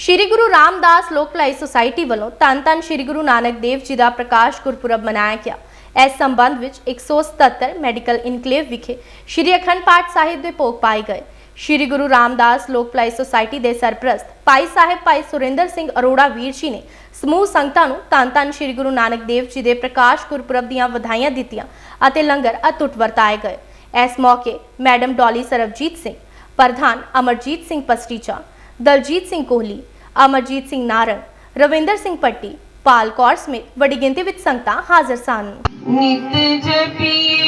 ਸ਼੍ਰੀ ਗੁਰੂ ਰਾਮਦਾਸ ਲੋਕ ਭਲਾਈ ਸੁਸਾਇਟੀ ਵੱਲੋਂ ਧੰਨ ਧੰਨ ਸ਼੍ਰੀ ਗੁਰੂ ਨਾਨਕ ਦੇਵ ਜੀ ਦਾ ਪ੍ਰਕਾਸ਼ ਗੁਰਪੁਰਬ ਮਨਾਇਆ ਗਿਆ। ਇਸ ਸੰਬੰਧ ਵਿੱਚ 177 ਮੈਡੀਕਲ ਇਨਕਲੇਵ ਵਿਖੇ ਸ਼੍ਰੀ ਅਖੰਡ ਪਾਠ ਸਾਹਿਬ ਦੇ ਭੋਗ ਪਾਏ ਗਏ। ਸ਼੍ਰੀ ਗੁਰੂ ਰਾਮਦਾਸ ਲੋਕ ਭਲਾਈ ਸੁਸਾਇਟੀ ਦੇ ਸਰਪ੍ਰਸਤ ਭਾਈ ਸਾਹਿਬ ਭਾਈ ਸੁਰਿੰਦਰ ਸਿੰਘ ਅਰੋੜਾ ਵੀਰ ਜੀ ਨੇ ਸਮੂਹ ਸੰਗਤਾਂ ਨੂੰ ਧੰਨ ਧੰਨ ਸ਼੍ਰੀ ਗੁਰੂ ਨਾਨਕ ਦੇਵ ਜੀ ਦੇ ਪ੍ਰਕਾਸ਼ ਗੁਰਪੁਰਬ ਦੀਆਂ ਵਧਾਈਆਂ ਦਿੱਤੀਆਂ ਅਤੇ ਲੰਗਰ ਅਤੁੱਟ ਵਰਤਾਏ ਗਏ। ਇਸ ਮੌਕੇ ਮੈਡਮ ਡੋਲੀ ਸਰਬਜੀਤ ਸਿੰਘ, ਪ੍ਰਧਾਨ ਅਮਰਜੀਤ ਸਿੰਘ ਪਸਟੀਚਾ, ਦਲਜੀਤ ਸਿੰਘ ਕੋਹਲੀ ਅਮਰਜੀਤ ਸਿੰਘ ਨਾਰੰਗ, ਰਵਿੰਦਰ ਸਿੰਘ ਪੱਟੀ, ਪਾਲ ਕੌਰ ਸਮੇਤ ਵੱਡੀ ਗਿਣਤੀ ਵਿੱਚ ਸੰਗਤਾਂ ਹਾਜ਼ਰ ਸਨ। ਨਿਤ ਜਪੀਏ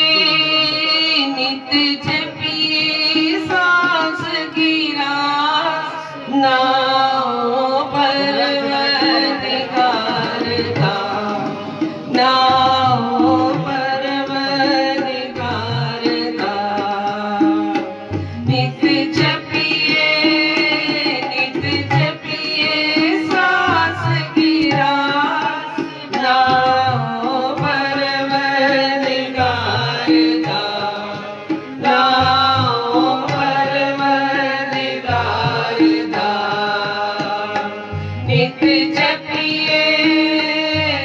ਨਿਤ ਜਪੀਏ, ਸਾਸ ਗਿਰਾ ਨਾਉ ਨਿਤ ਜਪੀਏ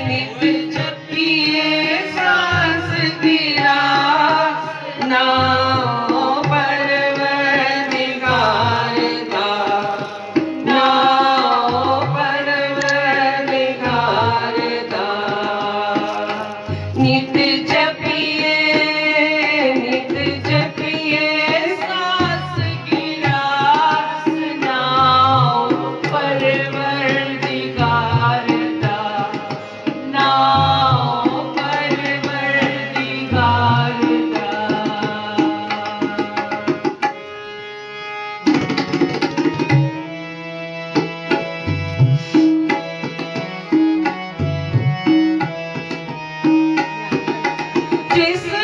ਨਿਤ ਜਪੀਏ ਸਾਸ ਤੇਰਾ ਨਾਮ ਨਿਤ Jesus.